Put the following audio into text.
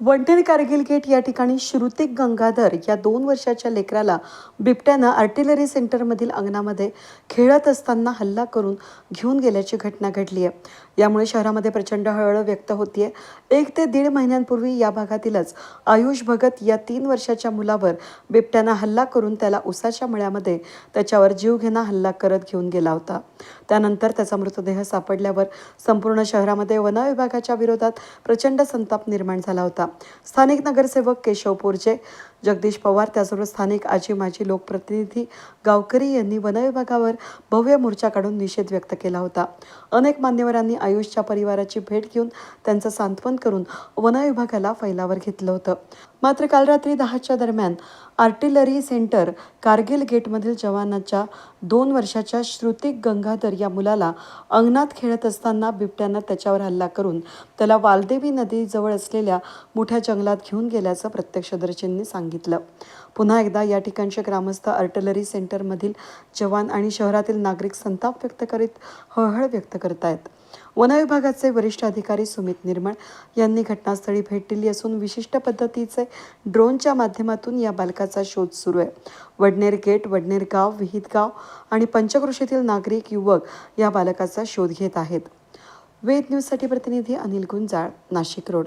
वंटेर Kargil gate या ठिकाणी श्रुतिक गंगाधर या दोन वर्षाच्या लेकराला बिबट्यानं आर्टिलरी सेंटरमधील अंगणामध्ये खेळत असताना हल्ला करून घेऊन गेल्याची घटना घडली आहे. यामुळे शहरामध्ये प्रचंड हळहळ व्यक्त होतीये. एक ते दीड महिन्यांपूर्वी या भागातीलच आयुष भगत या तीन वर्षाच्या मुलावर बिबट्यानं हल्ला करून त्याला उसाच्या मळ्यामध्ये त्याच्यावर जीवघेणा हल्ला करत घेऊन गेला होता. त्यानंतर त्याचा मृतदेह सापडल्यावर संपूर्ण शहरामध्ये वन विभागाच्या विरोधात प्रचंड संताप निर्माण झाला होता. स्थानिक नगरसेवक केशव जगदीश पवार त्याचबरोबर स्थानिक आजी माजी लोकप्रतिनिधी गावकरी यांनी वनविभागावर भव्य मोर्चा काढून निषेध व्यक्त केला होता. अनेक मान्यवरांनी आयुषच्या परिवाराची भेट घेऊन त्यांचं सांत्वन करून वनविभागाला फैलावर घेतलं होतं. मात्र काल रात्री दहाच्या दरम्यान आर्टिलरी सेंटर कारगिल गेटमधील जवानाच्या दोन वर्षाच्या श्रुतिक गंगाधर या मुलाला अंगणात खेळत असताना बिबट्यानं त्याच्यावर हल्ला करून त्याला वालदेवी नदीजवळ असलेल्या मोठ्या जंगलात घेऊन गेल्याचं प्रत्यक्षदर्शींनी सांगितलं. पुन्हा एकदा या ठिकाणचे ग्रामस्थ आर्टलरी सेंटरमधील जवान आणि शहरातील नागरिक संताप व्यक्त करीत हळहळ व्यक्त करतायत. वन विभागाचे वरिष्ठ अधिकारी सुमित निर्मळ यांनी घटनास्थळी भेट दिली असून विशिष्ट पद्धतीचे ड्रोनच्या माध्यमातून या बालकाचा शोध सुरू आहे. वडनेर गेट वडनेर गाव विहित गाव आणि पंचक्रोशीतील नागरिक युवक या बालकाचा शोध घेत आहेत. वेद न्यूजसाठी प्रतिनिधी अनिल गुंजाळ नाशिक रोड.